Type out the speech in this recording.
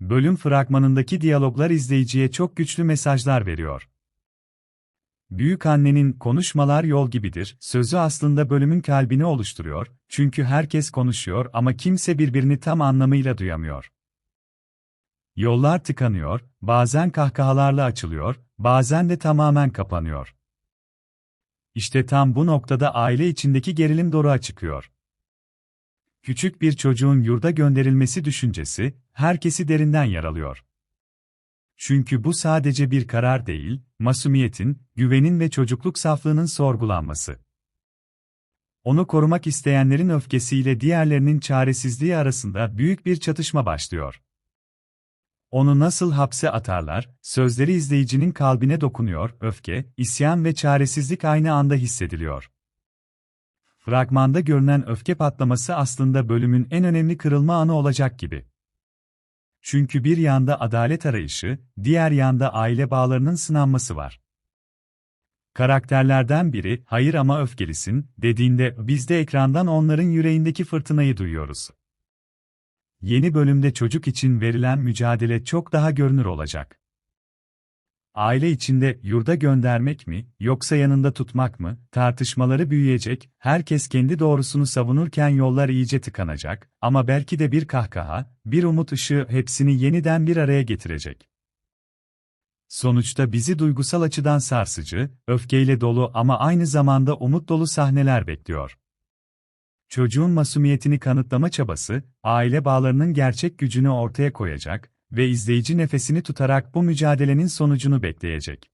Bölüm fragmanındaki diyaloglar izleyiciye çok güçlü mesajlar veriyor. Büyük annenin konuşmalar yol gibidir sözü aslında bölümün kalbini oluşturuyor, çünkü herkes konuşuyor ama kimse birbirini tam anlamıyla duyamıyor. Yollar tıkanıyor, bazen kahkahalarla açılıyor, bazen de tamamen kapanıyor. İşte tam bu noktada aile içindeki gerilim doruğa çıkıyor. Küçük bir çocuğun yurda gönderilmesi düşüncesi, herkesi derinden yaralıyor. Çünkü bu sadece bir karar değil, masumiyetin, güvenin ve çocukluk saflığının sorgulanması. Onu korumak isteyenlerin öfkesiyle diğerlerinin çaresizliği arasında büyük bir çatışma başlıyor. Onu nasıl hapse atarlar, sözleri izleyicinin kalbine dokunuyor, öfke, isyan ve çaresizlik aynı anda hissediliyor. Fragmanda görünen öfke patlaması aslında bölümün en önemli kırılma anı olacak gibi. Çünkü bir yanda adalet arayışı, diğer yanda aile bağlarının sınanması var. Karakterlerden biri, hayır ama öfkelisin, dediğinde biz de ekrandan onların yüreğindeki fırtınayı duyuyoruz. Yeni bölümde çocuk için verilen mücadele çok daha görünür olacak. Aile içinde yurda göndermek mi, yoksa yanında tutmak mı, tartışmaları büyüyecek, herkes kendi doğrusunu savunurken yollar iyice tıkanacak, ama belki de bir kahkaha, bir umut ışığı hepsini yeniden bir araya getirecek. Sonuçta bizi duygusal açıdan sarsıcı, öfkeyle dolu ama aynı zamanda umut dolu sahneler bekliyor. Çocuğun masumiyetini kanıtlama çabası, aile bağlarının gerçek gücünü ortaya koyacak, ve izleyici nefesini tutarak bu mücadelenin sonucunu bekleyecek.